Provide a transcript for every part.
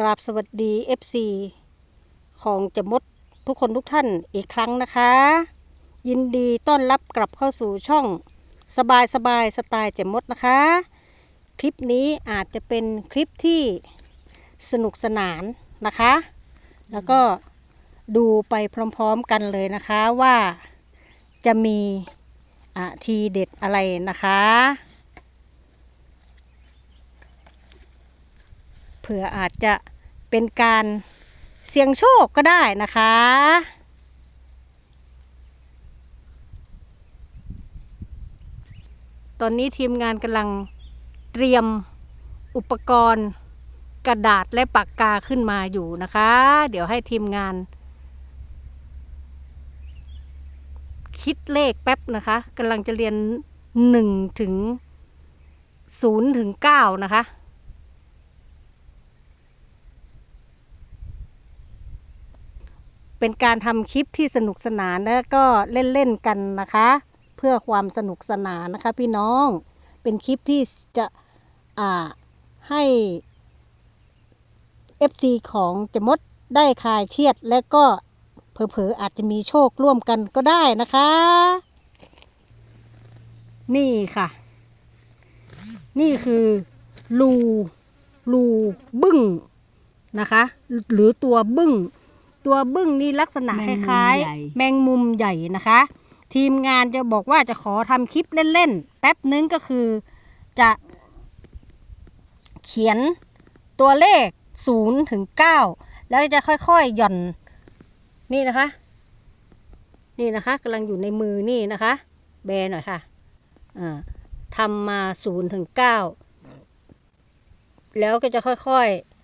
กราบสวัสดี FC ของจมดทุกคนทุกท่านอีกครั้งนะคะ ยินดีต้อนรับกลับเข้าสู่ช่องสบายสบายสไตล์จมดนะคะ คลิปนี้อาจจะเป็นคลิปที่สนุกสนานนะคะ แล้วก็ดูไปพร้อมๆกันเลยนะคะว่าจะมีอะทีเด็ดอะไรนะคะเผื่ออาจจะ เป็นการเสี่ยงโชคก็ได้นะคะ ตอนนี้ทีมงานกำลังเตรียมอุปกรณ์กระดาษและปากกาขึ้นมาอยู่นะคะ เดี๋ยวให้ทีมงาน คิดเลขแป๊บนะคะกำลังจะเรียนหนึ่งถึงศูนย์ถึงเก้านะคะ เป็นการทำคลิปที่สนุกสนานและก็เล่นๆกันนะคะ เพื่อความสนุกสนานนะคะพี่น้องเป็นคลิปที่จะอ่าให้ FC ของเจมดได้คลายเครียดและก็เผลอๆอาจจะมีโชคร่วมกันก็ได้นะคะ นี่ค่ะ นี่คือรูรูบึ้งนะคะ หรือตัวบึ้ง ตัวบึ้งนี่ลักษณะแมคงมุมล้ายใหญ่ๆแมงมุมใหญ่นะคะ ทีมงานจะบอกว่าจะขอทำคลิปเล่นๆ แป๊บนึงก็คือจะเขียนตัวเลข0ถึง9แล้วจะค่อยๆหย่อนนี่นะคะ นี่นะคะกำลังอยู่ในมือนี่นะคะ แบหน่อยค่ะอ่าทำมา0ถึง9แล้วก็จะค่อยๆ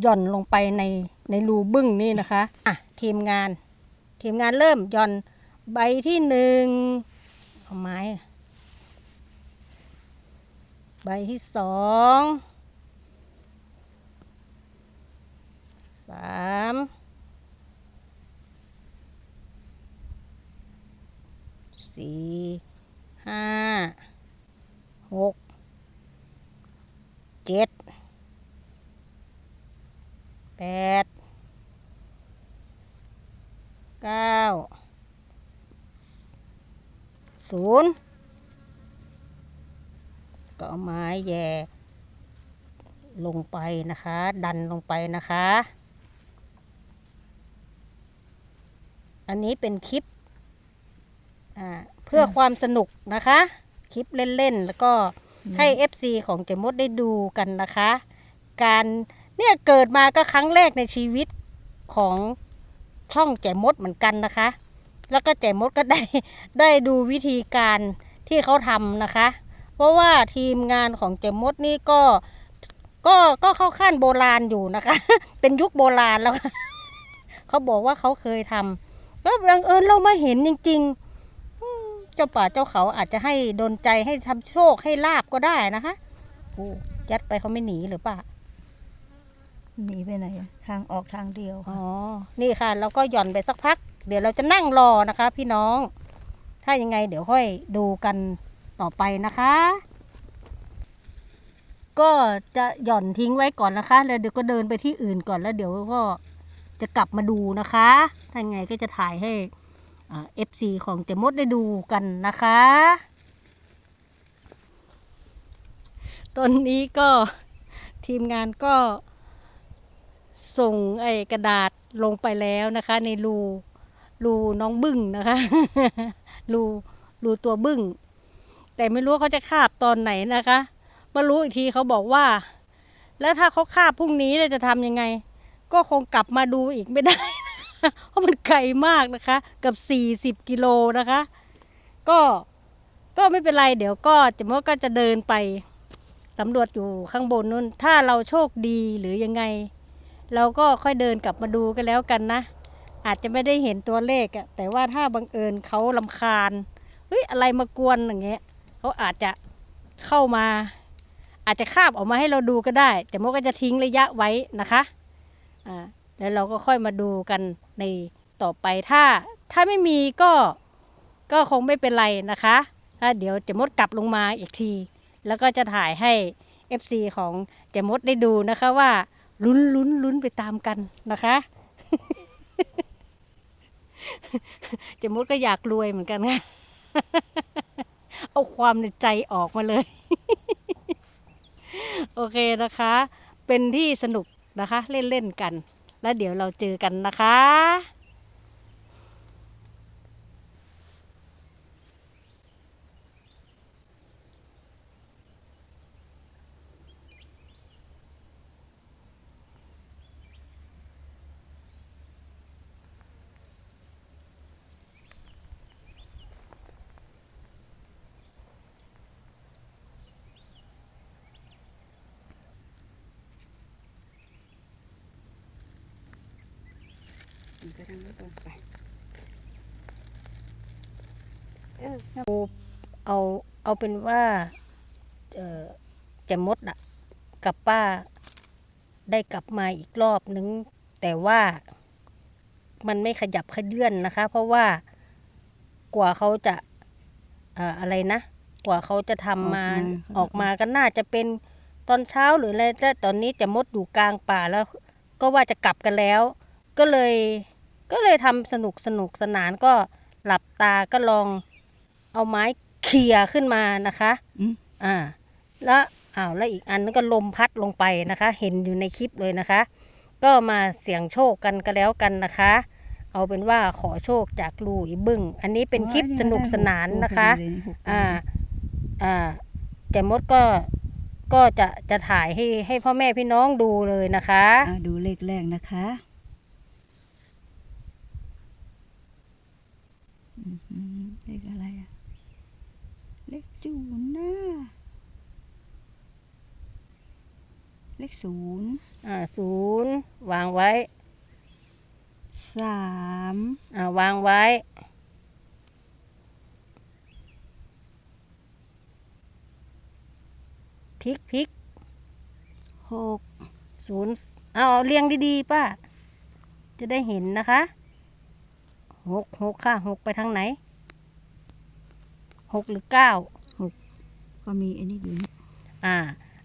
หย่อนลงไปในในรูบึ้งนี่นะคะอะทีมงาน ทีมงานเริ่มหย่อนใบที่หนึ่งเอาไม้ ใบที่สองสามสี่ห้าหกเจ็ด แปดเก้า ศูนย์ก็เอาไม้แย่ลงไปนะคะ ดันลงไปนะคะ อันนี้เป็นคลิปเพื่อความสนุกนะคะ คลิปเล่น ๆ แล้วก็ให้ FC ของเจมดได้ดูกันนะคะ การเนี่ยเกิดมาก็ครั้งแรกในชีวิตของช่องแจมดเหมือนกันนะคะ แล้วก็แจมดก็ได้ได้ดูวิธีการที่เขาทำนะคะ เพราะว่าทีมงานของแจมดนี่ก็ก็ก็เข้าขั้นโบราณอยู่นะคะ เป็นยุคโบราณแล้วค่ะเขาบอกว่าเขาเคยทำแล้วบังเอิญเรามาเห็นจริงๆอืมเจ้าป่าเจ้าเขาอาจจะให้ดนใจให้ทำโชคให้ลาบก็ได้นะคะโอ้ยัดไปเขาไม่หนีหรือเปล่าหนีไปไหนอะทางออกทางเดียว อ๋ค่ะอนี่ค่ะ เราก็หย่อนไปสักพัก เดี๋ยวเราจะนั่งรอนะคะ พี่น้อง ถ้ายังไงเดี๋ยวค่อยดูกันต่อไปนะคะ ก็จะหย่อนทิ้งไว้ก่อนนะคะ แล้วเดี๋ยวก็เดินไปที่อื่นก่อนแล้วเดี๋ยวก็จะกลับมาดูนะคะ ถ้ายังไงก็จะถ่ายให้เอฟซีของเจมดได้ดูกันนะคะตอนนี้ก็ทีมงานก็ส่งไอ้กระดาษลงไปแล้วนะคะ ในรู รูน้องบึ้งนะคะ รูรูตัวบึ้ง แต่ไม่รู้เขาจะคาบตอนไหนนะคะมารู้อีกทีเขาบอกว่า แล้วถ้าเขาคาบพรุ่งนี้เราจะทำยังไง ก็คงกลับมาดูอีกไม่ได้ เพราะมันไกลมากนะคะ กับ 40 กิโลนะคะ ก็ก็ไม่เป็นไร เดี๋ยวก็จะมก็จะเดินไปสำรวจอยู่ข้างบนนู่นถ้าเราโชคดีหรือยังไง เราก็ค่อยเดินกลับมาดูกันแล้วกันนะ อาจจะไม่ได้เห็นตัวเลขอะแต่ว่าถ้าบังเอิญเขาลำคาญเฮ้ยอะไรมากวนอย่างเงี้ยเขาอาจจะเข้ามา อาจจะคาบออกมาให้เราดูก็ได้ แต่โมก็จะทิ้งระยะไว้นะคะอ่าแล้วเราก็ค่อยมาดูกันในต่อไปถ้า ถ้าไม่มีก็ก็คงไม่เป็นไรนะคะถ้าเดี๋ยวจะมดกลับลงมาอีกที แล้วก็จะถ่ายให้ FC ของเจมดได้ดูนะคะว่าลุ้นลุ้นลุ้นไปตามกันนะคะ เจมดก็อยากรวยเหมือนกันค่ะ เอาความในใจออกมาเลย โอเคนะคะ เป็นที่สนุกนะคะ เล่น ๆ กัน แล้วเดี๋ยวเราเจอกันนะคะ ไปทางนี้ก่อนไปเออเอาเอาเป็นว่าเออแจมดอะกับป้าได้กลับมาอีกรอบนึง แต่ว่ามันไม่ขยับขยื่นนะคะ เพราะว่ากว่าเขาจะอะไรนะ กว่าเขาจะทำมาออกมาก็น่าจะเป็นตอนเช้าหรืออะไรแต่ตอนนี้แจมดอยู่กลางป่าแล้ว ก็ว่าจะกลับกันแล้ว ก็เลย ก็เลยทำสนุกสนุกสนานก็หลับตาก็ลองเอาไม้เขี่ยขึ้นมานะคะอืมอ่า แล้วอ้าวแล้วอีกอันนึงก็ลมพัดลงไปนะคะ เห็นอยู่ในคลิปเลยนะคะ ก็มาเสี่ยงโชคกันก็แล้วกันนะคะ เอาเป็นว่าขอโชคจากลูอีบึ้งอันนี้เป็นคลิปสนุกสนานนะคะ อ่า อ่าแจมดก็ก็จะจะถ่ายให้ให้พ่อแม่พี่น้องดูเลยนะคะอ่าดูเลขแรกนะคะอือหือ เลขอะไรอะเลขจูนนะเลขศูนย์อ่าศูนย์วางไว้สามอ่าวางไว้ พลิกพลิกหกศูนย์เอาเรียงดี ๆ ป้า จะได้เห็นนะคะ หกหกค่ะหกไปทางไหนหกหรือเก้าก็มีอันนี้อยู่นี่อ่า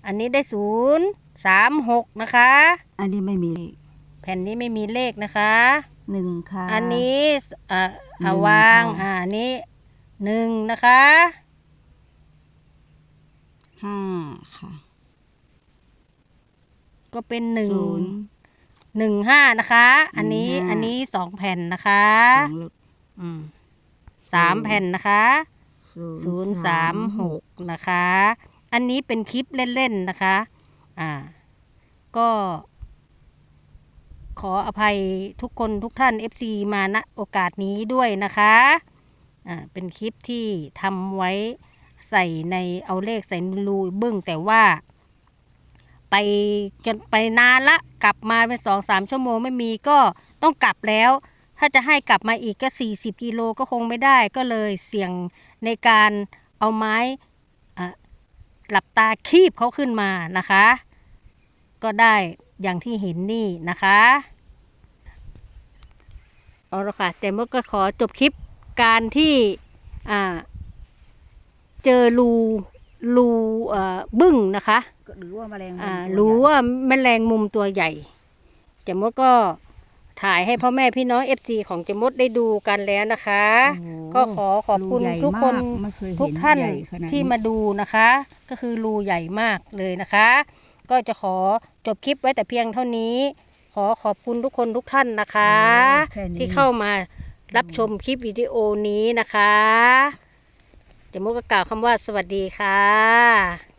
อันนี้ได้ศูนย์สามหกนะคะ อันนี้ไม่มีเลขแผ่นนี้ไม่มีเลขนะคะหนึ่งค่ะ อันนี้อ่าหนึ่อ่างวางค่ะอ่าอันนี้หนึ่งนะคะห้าค่ะ ก็เป็นหนึ่งศูนย์ หนึ่งห้านะคะ อันนี้หนึ่งห้าอันนี้สองแผ่นนะคะสองลดอืมสามแผ่นนะคะศูนย์สามหกนะคะ อันนี้เป็นคลิปเล่นๆนะคะ อ่า ก็ ขออภัยทุกคนทุกท่าน FC มาณโอกาสนี้ด้วยนะคะ อ่า เป็นคลิปที่ทำไว้ใส่ในเอาเลขใส่ในรูบึ้งแต่ว่า ไปกันไปนานละกลับมาเป็นสองสามชั่วโมงไม่มีก็ต้องกลับแล้ว ถ้าจะให้กลับมาอีกก็ 40 กิโลก็คงไม่ได้ก็เลยเสี่ยงในการเอาไม้หลับตาคีบเขาขึ้นมานะคะ ก็ได้อย่างที่เห็นนี่นะคะเอาละค่ะแต่เมื่อก็ขอจบคลิปการที่เจอรู รูเอ่อบึ้งนะคะหรือว่าแมลงอ่าวันตัวรู้ใหญ่ว่าแมลงมุมตัวใหญ่เจมดก็ถ่ายให้พ่อแม่พี่น้องเอฟซีของเจมดได้ดูกันแล้วนะคะโอ้โหก็ขอขอบคุณรูใหญ่ทุกคนมากไม่เคยเห็นทุกท่านใหญ่ขนาดนี้ที่มาดูนะคะ ก็คือรูใหญ่มากเลยนะคะ ก็จะขอจบคลิปไว้แต่เพียงเท่านี้ ขอขอบคุณทุกคนทุกท่านนะคะโอ้แค่นี้ที่เข้ามารับชมคลิปวิดีโอนี้นะคะ เดี๋ยวมดก็กล่าวคำว่าสวัสดีค่ะ